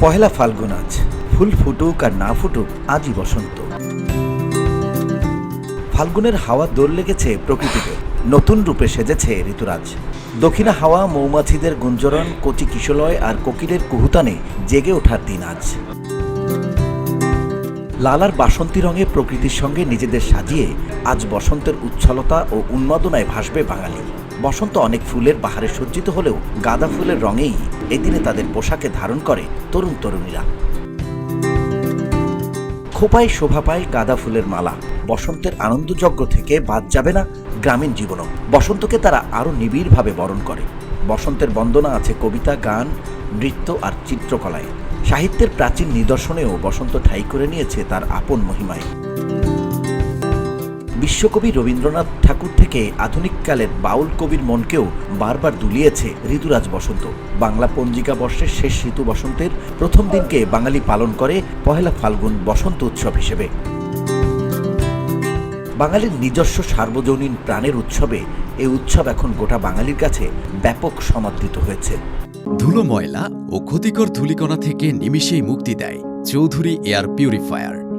পহেলা ফাল্গুন আজ। ফুল ফুটুক আর না ফুটুক, আজই বসন্ত। ফাল্গুনের হাওয়া দোল লেগেছে প্রকৃতিতে। নতুন রূপে সেজেছে ঋতুরাজ। দক্ষিণা হাওয়া, মৌমাছিদের গুঞ্জরণ, কচি কিশলয় আর কোকিলের কুহুতানে জেগে ওঠার দিন আজ। লালার বাসন্তী রঙে প্রকৃতির সঙ্গে নিজেদের সাজিয়ে আজ বসন্তের উচ্ছলতা ও উন্মাদনায় ভাসবে বাঙালি। বসন্ত অনেক ফুলের বাহারে সজ্জিত হলেও গাঁদা ফুলের রঙেই এদিনে তাদের পোশাকে ধারণ করে তরুণ তরুণীরা। খোপায় শোভা পায় গাঁদা ফুলের মালা। বসন্তের আনন্দযজ্ঞ থেকে বাদ যাবে না গ্রামীণ জীবনও। বসন্তকে তারা আরও নিবিড়ভাবে বরণ করে। বসন্তের বন্দনা আছে কবিতা, গান, নৃত্য আর চিত্রকলায়। সাহিত্যের প্রাচীন নিদর্শনেও বসন্ত ঠাই করে নিয়েছে তার আপন মহিমায়। বিশ্বকবি রবীন্দ্রনাথ ঠাকুর থেকে আধুনিককালের বাউল কবির মনকেও বারবার দুলিয়েছে ঋতুরাজ বসন্ত। বাংলা পঞ্জিকা বর্ষের শেষ ঋতু বসন্তের প্রথম দিনকে বাঙালি পালন করে পহেলা ফাল্গুন বসন্ত উৎসব হিসেবে। বাঙালির নিজস্ব সার্বজনীন প্রাণের উৎসবে এই উৎসব এখন গোটা বাঙালির কাছে ব্যাপক সমাদৃত হয়েছে। ধুলো ময়লা ও ক্ষতিকর ধূলিকণা থেকে নিমিষেই মুক্তি দেয় চৌধুরী এয়ার পিউরিফায়ার।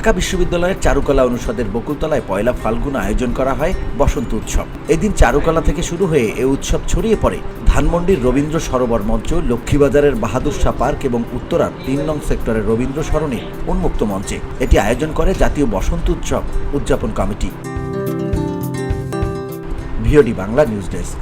ঢাকা বিশ্ববিদ্যালয়ের চারুকলা অনুষদের বকুলতলায় পয়লা ফাল্গুন আয়োজন করা হয় বসন্ত উৎসব। এদিন চারুকলা থেকে শুরু হয়ে এ উৎসব ছড়িয়ে পড়ে। ধানমন্ডির রবীন্দ্র সরোবর মঞ্চ, লক্ষ্মীবাজারের বাহাদুর শাহ পার্ক এবং উত্তরার তিন নং সেক্টরের রবীন্দ্র সরণি উন্মুক্ত মঞ্চে। এটি আয়োজন করে জাতীয় বসন্ত উৎসব উদযাপন committee. VOD Bangla news desk.